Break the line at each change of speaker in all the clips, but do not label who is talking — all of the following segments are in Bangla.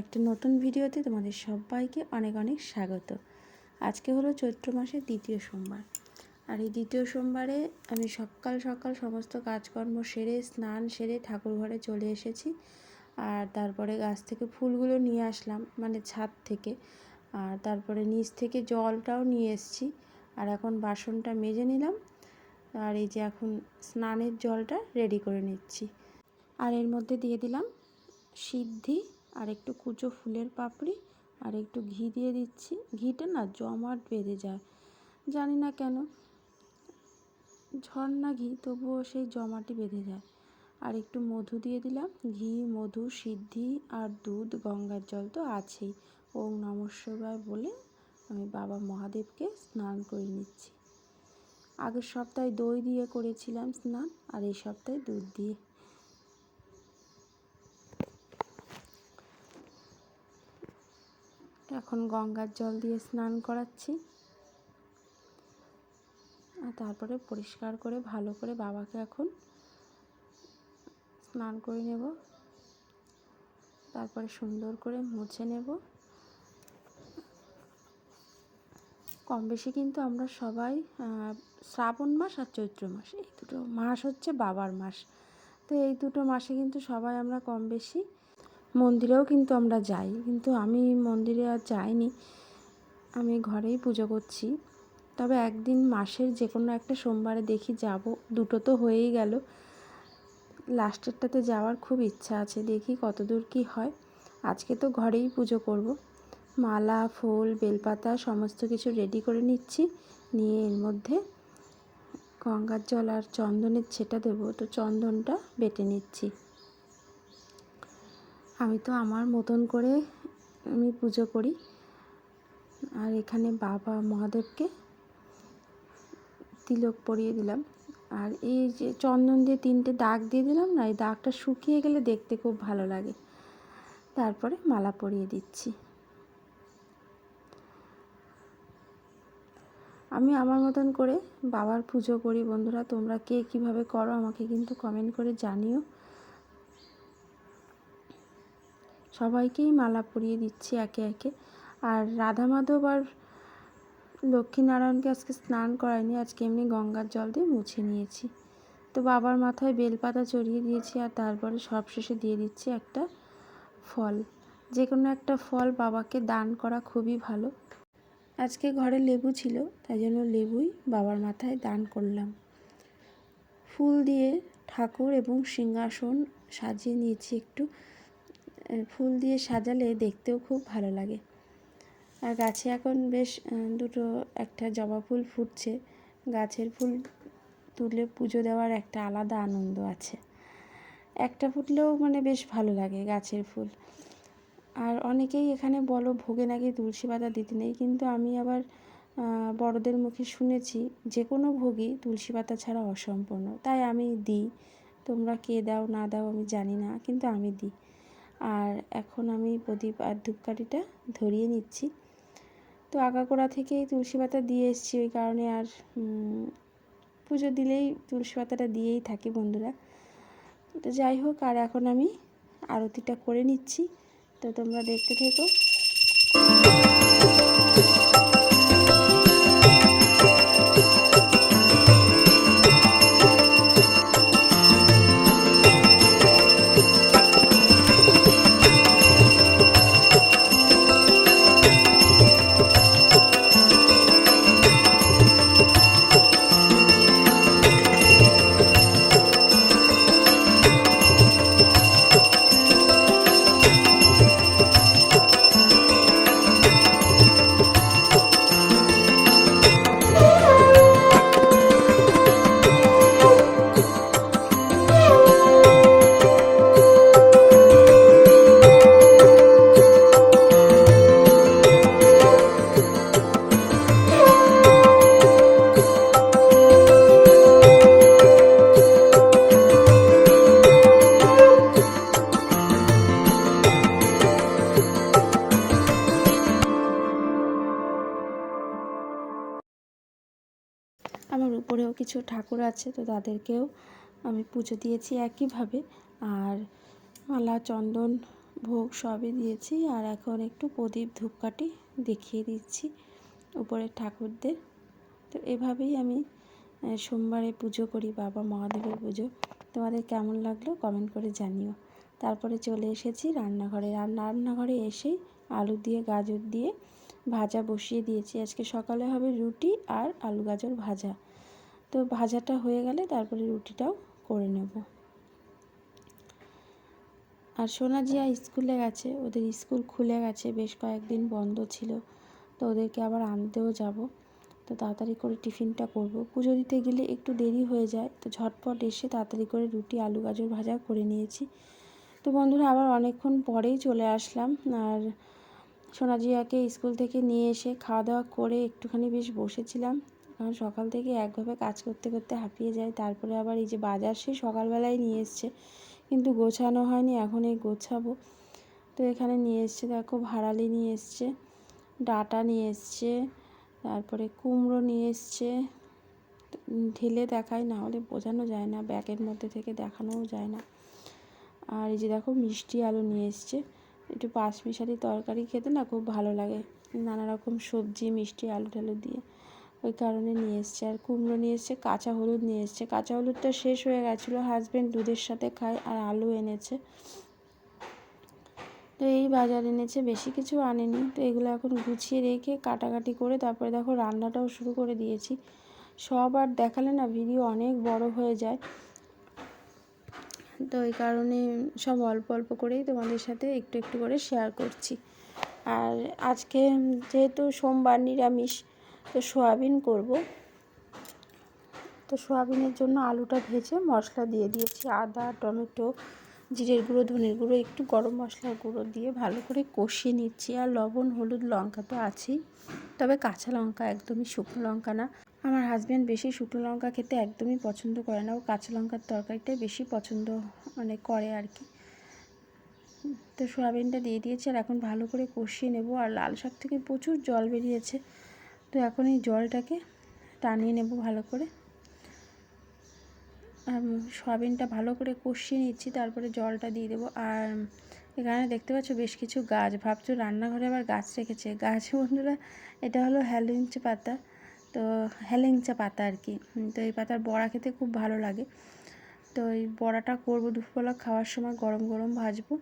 একটা নতুন ভিডিওতে তোমাদের সবাইকে অনেক অনেক স্বাগত। আজকে হলো চৈত্র মাসের দ্বিতীয় সোমবার। আর এই দ্বিতীয় সোমবারে আমি সকাল সকাল সমস্ত কাজকর্ম সেরে, স্নান সেরে ঠাকুর ঘরে চলে এসেছি। আর তারপরে গাছ থেকে ফুলগুলো নিয়ে আসলাম মানে ছাদ থেকে। আর তারপরে নিচ থেকে জলটাও নিয়ে এসেছি। আর এখন বাসনটা মেজে নিলাম। আর এই যে এখন স্নানের জলটা রেডি করে নিচ্ছি। আর এর মধ্যে দিয়ে দিলাম সিদ্ধি, আর একটু কুচো ফুলের পাপড়ি, আর একটু ঘি দিয়ে দিচ্ছি। ঘিটা না জমাট বেঁধে যায়, জানি না কেন। ঝর্ণা ঘি, তবুও সেই জমাটি বেঁধে যায়। আর একটু মধু দিয়ে দিলাম। ঘি, মধু, সিদ্ধি আর দুধ, গঙ্গার জল তো আছেই। ওম নম শিবায় বলে আমি বাবা মহাদেবকে স্নান করে নিচ্ছি। আগের সপ্তাহে দই দিয়ে করেছিলাম স্নান, আর এই সপ্তাহে দুধ দিয়ে। এখন গঙ্গার জল দিয়ে স্নান করাচ্ছি। আর তারপরে পরিষ্কার করে, ভালো করে বাবাকে এখন স্নান করে নেব। তারপরে সুন্দর করে মুছে নেব। কম বেশি কিন্তু আমরা সবাই শ্রাবণ মাস আর চৈত্র মাস, এই দুটো মাস হচ্ছে বাবার মাস। তো এই দুটো মাসে কিন্তু সবাই আমরা কম বেশি মন্দিরেও কিন্তু আমরা যাই, কিন্তু আমি মন্দিরে আর যাইনি। আমি ঘরেই পুজো করছি। তবে একদিন মাসের যে কোনো একটা সোমবারে দেখি যাব, দুটো তো হয়েই গেল। লাস্টেরটাতে যাওয়ার খুব ইচ্ছা আছে, দেখি কত দূর কী হয়। আজকে তো ঘরেই পুজো করব। মালা, ফুল, বেলপাতা, সমস্ত কিছু রেডি করে নিচ্ছি। নিয়ে এর মধ্যে গঙ্গার জল আর চন্দনের ছেটা দেবো, তো চন্দনটা বেটে নিচ্ছি। আমি তো আমার মতন করে আমি পুজো করি। আর এখানে বাবা মহাদেবকে তিলক পরিয়ে দিলাম। আর এই যে চন্দন দিয়ে তিনটে দাগ দিয়ে দিলাম না, এই দাগটা শুকিয়ে গেলে দেখতে খুব ভালো লাগে। তারপরে মালা পরিয়ে দিচ্ছি। আমি আমার মতন করে বাবার পুজো করি বন্ধুরা, তোমরা কে কীভাবে করো আমাকে কিন্তু কমেন্ট করে জানিও। সবাইকেই মালা পরিয়ে দিচ্ছি একে একে। আর রাধা মাধব আর লক্ষ্মীনারায়ণকে আজকে স্নান করায়নি, আজকে এমনি গঙ্গার জল দিয়ে মুছে নিয়েছি। তো বাবার মাথায় বেলপাতা চড়িয়ে দিয়েছি আর তারপরে সবশেষে দিয়ে দিচ্ছি একটা ফল। যে কোনো একটা ফল বাবাকে দান করা খুবই ভালো। আজকে ঘরে লেবু ছিল, তাই জন্য লেবুই বাবার মাথায় দান করলাম। ফুল দিয়ে ঠাকুর এবং সিংহাসন সাজিয়ে নিয়েছি একটু। ফুল দিয়ে সাজালে দেখতেও খুব ভালো লাগে। আর গাছে এখন বেশ দুটো একটা জবা ফুল ফুটছে। গাছের ফুল তুলে পুজো দেওয়ার একটা আলাদা আনন্দ আছে। একটা ফুটলেও মানে বেশ ভালো লাগে গাছের ফুল। আর অনেকেই এখানে বলো ভোগে নাকি তুলসী পাতা দিতে নেই, কিন্তু আমি আবার বড়দের মুখে শুনেছি যে কোনো ভোগই তুলসী পাতা ছাড়া অসম্পূর্ণ। তাই আমি দিই। তোমরা কে দাও না দাও আমি জানি না, কিন্তু আমি দিই। আর এখন আমি প্রদীপ আর ধূপকাঠিটা ধরিয়ে নিচ্ছি। তো আগাগোড়া থেকেই তুলসী পাতা দিয়ে এসছি ওই কারণে আর পুজো দিলেই তুলসী পাতাটা দিয়েই থাকি বন্ধুরা। তো যাই হোক, আর এখন আমি আরতিটা করে নিচ্ছি। তো তোমরা দেখতে থেকো। কিছু ঠাকুর আছে, তো তাদেরকেও আমি পুজো দিয়েছি একইভাবে। আর মালা, চন্দন, ভোগ সবই দিয়েছি। আর এখন একটু প্রদীপ ধূপকাঠি দেখিয়ে দিচ্ছি উপরের ঠাকুরদের। তো এভাবেই আমি সোমবারে পুজো করি, বাবা মহাদেবের পুজো। তোমাদের কেমন লাগল কমেন্ট করে জানিও। তারপরে চলে এসেছি রান্নাঘরে। রান্না রান্নাঘরে এসেই আলু দিয়ে, গাজর দিয়ে ভাজা বসিয়ে দিয়েছি। আজকে সকালে হবে রুটি আর আলু গাজর ভাজা। তো ভাজাটা হয়ে গেলে তারপরে রুটিটাও করে নেব। আর সোনা জিয়া স্কুলে গেছে, ওদের স্কুল খুলে গেছে, বেশ কয়েকদিন বন্ধ ছিল, তো ওদেরকে আবার আনতেও যাব। তো তাড়াতাড়ি করে টিফিনটা করব। পুজো দিতে গেলে একটু দেরি হয়ে যায়, তো ঝটপট এসে তাড়াতাড়ি করে রুটি, আলু, গাজর ভাজা করে নিয়েছি। তো বন্ধুরা, আবার অনেকক্ষণ পরেই চলে আসলাম, আর সোনাজিয়াকে স্কুল থেকে নিয়ে এসে খাওয়া দাওয়া করে একটুখানি বেশ বসেছিলাম। কারণ সকাল থেকে একভাবে কাজ করতে করতে হাঁপিয়ে যায়। তারপরে আবার এই যে বাজার সেই সকালবেলায় নিয়ে এসছে। কিন্তু গোছানো হয়নি, এখন এই গোছাবো। তো এখানে নিয়ে এসছে, দেখো, ভাড়ালি নিয়ে এসছে, ডাটা নিয়ে এসছে, তারপরে কুমড়ো নিয়ে এসছে। ঢেলে দেখায়, না হলে বোঝানো যায় না, ব্যাগের মধ্যে থেকে দেখানোও যায় না। আর এই যে দেখো, মিষ্টি আলু নিয়ে এসছে। একটু পাঁচমিশালি তরকারি খেতে না খুব ভালো লাগে, নানা রকম সবজি, মিষ্টি আলু টালু দিয়ে। ওই কারণে নিয়ে এসছে। আর কুমড়ো নিয়ে এসছে, কাঁচা হলুদ নিয়ে এসছে। কাঁচা হলুদটা শেষ হয়ে গেছিল হাজব্যান্ড দুধের সাথে খায় আর আলু এনেছে। তো এই বাজার এনেছে, বেশি কিছু আনেনি। তো এগুলো এখন গুছিয়ে রেখে কাটাকাটি করে তারপরে দেখো রান্নাটাও শুরু করে দিয়েছি। সব আর দেখালে না ভিডিও অনেক বড় হয়ে যায়। তো এই কারণে সব অল্প অল্প করেই তোমাদের সাথে একটু একটু করে শেয়ার করছি। আর আজকে যেহেতু সোমবার নিরামিষ তো সোয়াবিন করব। তো সোয়াবিনের জন্য আলুটা ভেজে মশলা দিয়ে দিয়েছি। আদা, টমেটো, জিরের গুঁড়ো, ধনের গুঁড়ো, একটু গরম মশলার গুঁড়ো দিয়ে ভালো করে কষিয়ে নিচ্ছি। আর লবণ, হলুদ, লঙ্কা তো আছেই। তবে কাঁচা লঙ্কা একদমই শুকনো লঙ্কা না। আমার হাজব্যান্ড বেশি শুকনো লঙ্কা খেতে একদমই পছন্দ করে না। ও কাঁচা লঙ্কার তরকারিটাই বেশি পছন্দ মানে করে আর কি। তো সোয়াবিনটা দিয়ে দিয়েছি আর এখন ভালো করে কষিয়ে নেব। আর লাল শাক থেকে প্রচুর জল বেরিয়েছে। তো এখন এই জলটাকে টানিয়ে নেব ভালো করে। আর সয়াবিনটা ভালো করে কষিয়ে নিচ্ছি, তারপরে জলটা দিয়ে দেবো। আর এখানে দেখতে পাচ্ছ বেশ কিছু গাছ, ভাবছ রান্নাঘরে আবার গাছ রেখেছে। গাছ বন্ধুরা, এটা হলো হ্যালিঞ্চা পাতা। তো হ্যালেংচা পাতা আর কি। তো এই পাতার বড়া খেতে খুব ভালো লাগে। তো এই বড়াটা করব দুপুরবেলা, খাওয়ার সময় গরম গরম ভাজবো।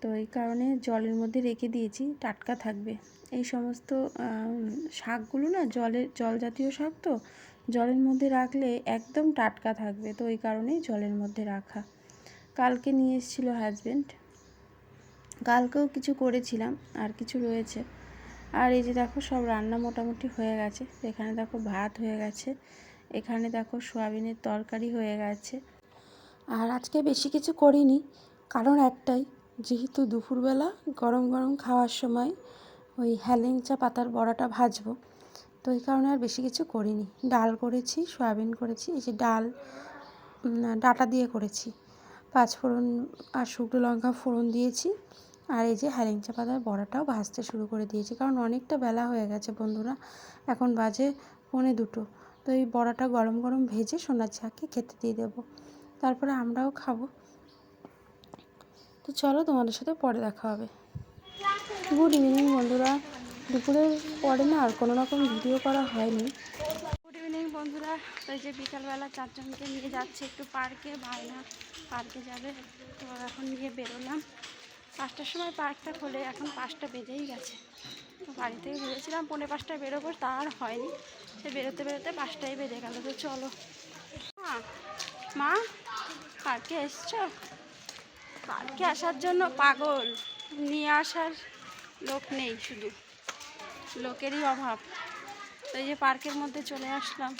তো এই কারণে জলের মধ্যে রেখে দিয়েছি, টাটকা থাকবে। এই সমস্ত শাকগুলো না জলের জল জাতীয় শাক তো, জলের মধ্যে রাখলে একদম টাটকা থাকবে। তো ওই কারণেই জলের মধ্যে রাখা। কালকে নিয়ে এসেছিল হাজব্যান্ড কালকেও কিছু করেছিলাম, আর কিছু রয়েছে। আর এই যে দেখো, সব রান্না মোটামুটি হয়ে গেছে। এখানে দেখো ভাত হয়ে গেছে। এখানে দেখো সোয়াবিনের তরকারি হয়ে গেছে। আর আজকে বেশি কিছু করিনি, কারণ একটাই যেহেতু দুপুরবেলা গরম গরম খাওয়ার সময় ওই হ্যালেংচা পাতার বড়াটা ভাজবো, তো এই কারণে আর বেশি কিছু করিনি। ডাল করেছি, সয়াবিন করেছি, এই যে ডাল ডাটা দিয়ে করেছি। পাঁচ ফোড়ন আর শুকনো লঙ্কা ফোড়ন দিয়েছি আর এই যে হ্যালেংচা পাতার বড়াটাও ভাজতে শুরু করে দিয়েছি। কারণ অনেকটা বেলা হয়ে গেছে বন্ধুরা, এখন বাজে পৌনে দুটো। তো এই বড়াটা গরম গরম ভেজে সোনার ঝাঁকে খেতে দিয়ে দেবো। তারপরে আমরাও খাব। তো চলো তোমাদের সাথে পরে দেখা হবে। গুড ইভিনিং বন্ধুরা। দুপুরের পরে না আর কোনো রকম ভিডিও করা হয়নি। গুড ইভিনিং বন্ধুরা। ওই যে বিকালবেলা চারজনকে নিয়ে যাচ্ছে একটু পার্কে ভাইনা পার্কে যাবে। তো এখন নিয়ে বেরোলাম। পাঁচটার সময় পার্কটা খোলে। এখন পাঁচটা বেজেই গেছে। তো বাড়ি থেকে ভেবেছিলাম পৌনে পাঁচটায় বেরোবো। তা আর হয়নি। সে বেরোতে বেরোতে পাঁচটাই বেজে গেল। তো চলো। মা পার্কে এসছো? পার্কে আসার জন্য পাগল। নিয়ে আসার লোক নেই শুধু। লোকেরই অভাব। তো এই যে পার্কের মধ্যে চলে আসলাম।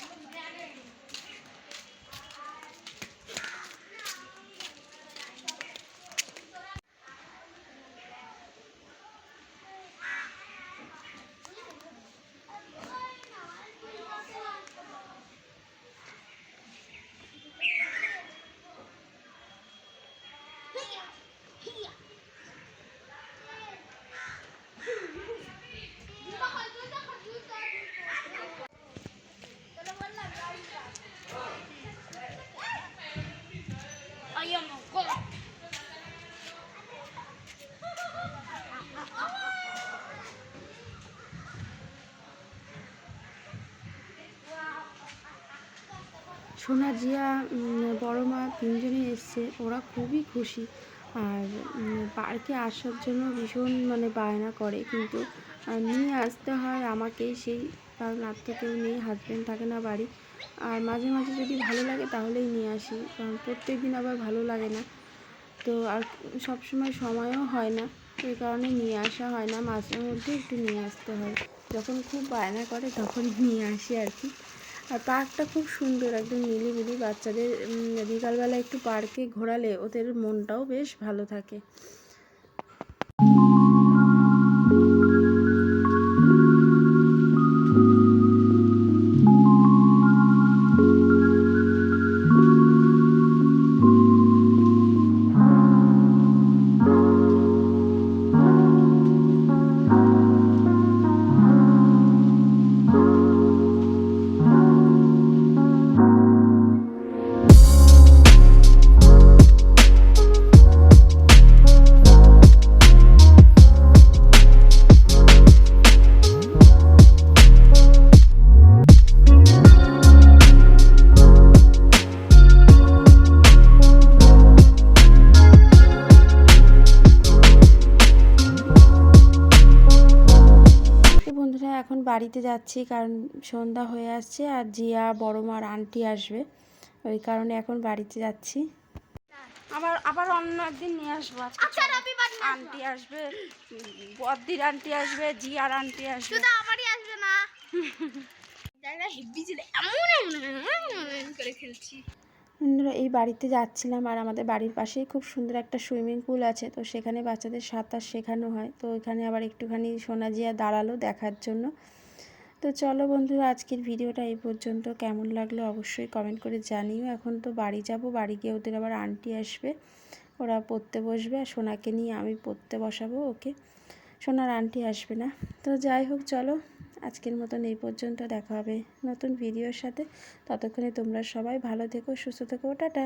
সোনা জিয়া বড় মা তিনজনই এসছে, ওরা খুবই খুশি। আর পার্কে আসার জন্য ভীষণ মানে বায়না করে, কিন্তু নিয়ে আসতে হয় আমাকেই সেই কারণ আর তো কেউ নেই হাজব্যান্ড থাকে না বাড়ি। আর মাঝে মাঝে যদি ভালো লাগে তাহলেই নিয়ে আসি, কারণ প্রত্যেক দিন আবার ভালো লাগে না। তো আর সব সময় সময়ও হয় না, এই কারণে নিয়ে আসা হয় না, মাঝে মধ্যে একটু নিয়ে আসতে হয়। যখন খুব বায়না করে তখন নিয়ে আসি আর কি। আর পার্কটা খুব সুন্দর, একদম নিলিবিলি বাচ্চাদের বিকালবেলা একটু পার্কে ঘোরালে ওদের মনটাও বেশ ভালো থাকে। বাড়িতে যাচ্ছি কারণ সন্ধ্যা হয়ে আসছে আর জিয়া বড় মার আন্টি আসবে। ওই কারণে এখন বাড়িতে যাচ্ছি। আবার আবার অন্য একদিন নিয়ে আসব আজকে।
আচ্ছা রবিবার নিয়ে আসব।
আন্টি আসবে বদ্দির আন্টি আসবে জিয়ার আন্টি আসবে।
শুধু আমারই আসবে না। ছিল। এমন এমন এমন এমন করে খেলছি।
বন্ধুরা এই বাড়িতে যাচ্ছিলাম আর আমাদের বাড়ির পাশেই খুব সুন্দর একটা সুইমিং পুল আছে, তো সেখানে বাচ্চাদের সাঁতার শেখানো হয়। তো এখানে আবার একটুখানি সোনা জিয়া দাঁড়াল দেখার জন্য। তো চলো বন্ধুরা, আজকের ভিডিওটা এই পর্যন্ত। কেমন লাগল অবশ্যই কমেন্ট করে জানিও। এখন তো বাড়ি যাব, বাড়ি গিয়ে ওদের আবার আন্টি আসবে, ওরা পড়তে বসবে আর সোনাকে নিয়ে আমি পড়তে বসাবো, ওকে? সোনার আন্টি আসবে না। তো যাই হোক, চলো। আজকের মতন এই পর্যন্ত দেখা হবে নতুন ভিডিওর সাথে। ততক্ষণে তোমরা সবাই ভালো থেকো, সুস্থ থেকো, টাটা।